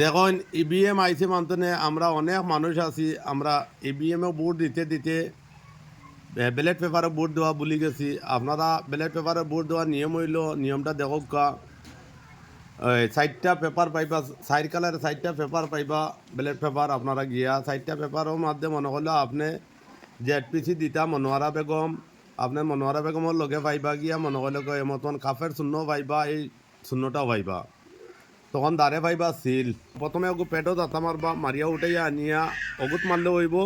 দেখুন ইভিএম আইসি মান্তনে, আমরা অনেক মানুষ আছি, আমরা ইভিএমে ভোট দিতে দিতে ব্যালেট পেপারে ভোট দেওয়া ভুলি গেছি। আপনারা ব্যালেট পেপারে ভোট দেওয়ার নিয়ম হইল, নিয়মটা দেখক কা চারটা পেপার পাইবা, চার কালার চারটা পেপার পাইবা, ব্যালেট পেপার আপনারা গিয়া চারটা পেপারের মাধ্যমে মনে করলে আপনি জেড পি সি দিতা মনোয়ারা বেগম, আপনি মনোয়ারা বেগমের লগে পাইবা গিয়া মনে করলে কয় মতন কাফের শূন্য পাইবা, এই শূন্যটাও পাইবা। তখন দাঁড়ে পাইবা সিল প্রথমে ওগু পেটও দাঁতা মারবা মারিয়া উঠাইয়া আনিয়া, অগুত মারলে হইব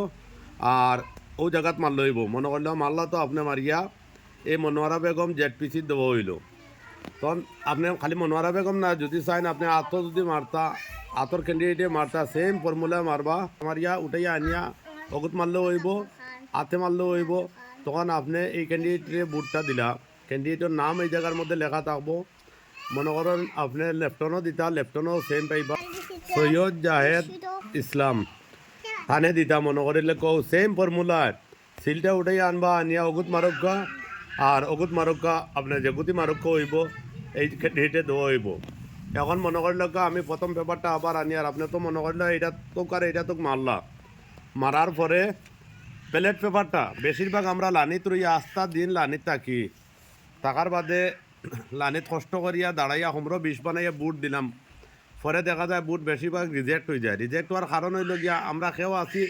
আর ও জায়গাত মারলে হইব। মনে করলে মারলা তো আপনি মারিয়া এই Monowara Begum Z P C দেবো হইল। তখন আপনি খালি মনোয়ারা বেগম না, যদি চাইন আপনি আত যদি মারতা আতর ক্যান্ডিডেটে মারতা সেম ফর্মুলা মারবা মারিয়া উঠাইয়া আনিয়া, অগুত মারলেও হইব আতে মারলেও হইব। তখন আপনি এই ক্যান্ডিডেটে বুটটা দিলা। ক্যান্ডিডেটের নাম এই জায়গার মধ্যে লেখা থাকব। মনে করেন আপনি লেফটনও দিতা, লেফটনও সেম পাইবা। সৈয়দ জাহেদ ইসলাম। থানে দিতা মনে করিলে কও সেম ফর্মুলার সিলটা উঠাই আনবা, আনিয়া অগুত মারক্কা। আর অগুত মারক্কা, আপনার যেগুতি মারক্কা হইব, এই হেঁটে দেওয়া হইব। এখন মনে করলে কা আমি প্রথম পেপারটা আবার আনি, আর আপনি তো মনে করলে এটা তোক আর এটা তোক মারলা। মারার পরে প্লেট পেপারটা, বেশিরভাগ আমরা লানিত রইয়া আস্থা দিন লানিত থাকি। থাকার বাদে লানিত কষ্ট করিয়া দাঁড়াইয়া হোমরো বিষ বানাইয়া বুট দিলাম। পরে দেখা যায় বুট বেশিরভাগ রিজেক্ট হয়ে যায়। রিজেক্ট হওয়ার কারণ হইল গিয়া, আমরা কেউ আছি,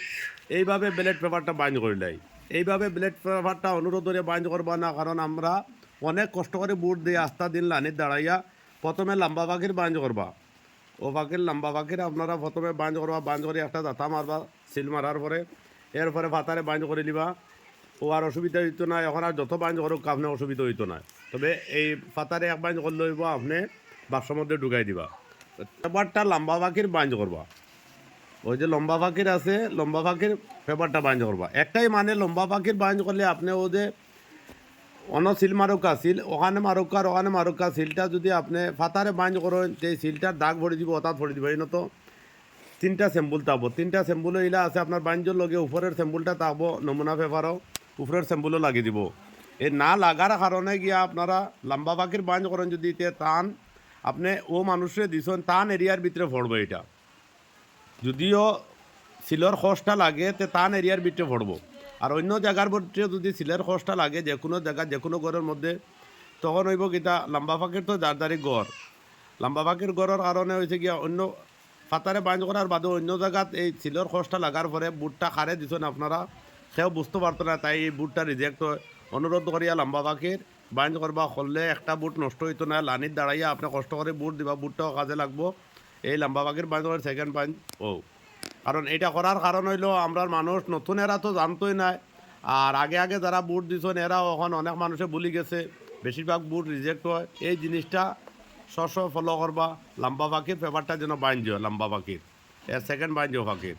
এইভাবে ব্লেড পেপারটা বাইন্ড করলাই এইভাবে ব্যালেট পেপারটা অনুরোধ করে বাইন্ড করবা না কারণ আমরা অনেক কষ্ট করে বুট দিয়ে আস্থা দিন লানিত দাঁড়াইয়া প্রথমে লম্বা পাখির বাইন্ড করবা ও পাখির লম্বা পাখির আপনারা প্রথমে বাইন্ড করবা বাইন্ড করে একটা দাঁতা মারবা সিল মারার পরে এরপরে ফাতারে বাইন্ড করে নিবা। ও আর অসুবিধা হইতো না, এখন আর যত বাইন্ড করুক আপনি অসুবিধা হইতো না। তবে এই ফাতারে এক বাইন্ড করলে হইব, আপনি বাক্সর মধ্যে ঢুকাই দিবা। পেপারটা লম্বা পাখির বাইন্ড করবা। ওই যে লম্বা পাখির আছে, লম্বা পাখির পেপারটা বাইন্ড করবা। একটাই মানে লম্বা পাখির বাইন্ড করলে আপনি ও যে অন সিল মারুকা সিল, ওখানে মারুকা আর ওখানে মারুকা সিলটা যদি আপনি ফাতারে বাইন্ড করেন, সেই সিলটার দাগ ভরে দিব অর্থাৎ ভরে দিব। এই তো তিনটা স্যাম্পুল থাকব। তিনটা স্যাম্পুল ইলা আছে, আপনার বাঞ্জর লগে উপরের স্যাম্পুলটা থাকব, নমুনা পেপারও উপরের স্যাম্পুলও লাগিয়ে দিব। এই না লাগার কারণে গিয়া আপনারা লম্বা পাখির বাঞ্জ করেন যদি, তে টান আপনি ও মানুষে দিছেন টান এরিয়ার ভিতরে পড়ব এটা। যদিও সিলর খসটা লাগে, তে টান এরিয়ার ভিতরে পড়ব আর অন্য জায়গার ভিতরে যদি সিলের খসটা লাগে, যে কোনো জায়গা, যে কোনো ঘরের মধ্যে, তখন হইব কিতা, লম্বা পাখির তো দারদারি গড় লম্বা পাখির গড়ের কারণে হয়েছে গিয়া অন্য ফাতারে বাইন্ড করার বাদে অন্য জায়গাত এই সিলর খসটা লাগার পরে বুটটা খারে দিছেন আপনারা। সেও বুঝতে পারতো না, তাই এই বুটটা রিজেক্ট হয়। অনুরোধ করিয়া লম্বা পাখির বাইন্ড করবা, করলে একটা বুট নষ্ট হইতো না লানির দাঁড়াইয়া আপনি কষ্ট করে বুট দিবা, বুটটাও কাজে লাগবো। এই লম্বা পাখির বাইন্ড করে সেকেন্ড বাইন্ড ও। কারণ এটা করার কারণ হইল, আমরা মানুষ নতুন এরা তো জানতোই না। আর আগে আগে যারা বুট দিছেন, এরা এখন অনেক মানুষে ভুলি গেছে। বেশিরভাগ বুট রিজেক্ট হয়। এই জিনিসটা সব ফলো করবা। লম্বা পাখির পেপারটা যেন বাইন দিও লম্বা পাখির এর সেকেন্ড বাইন দিও পাখির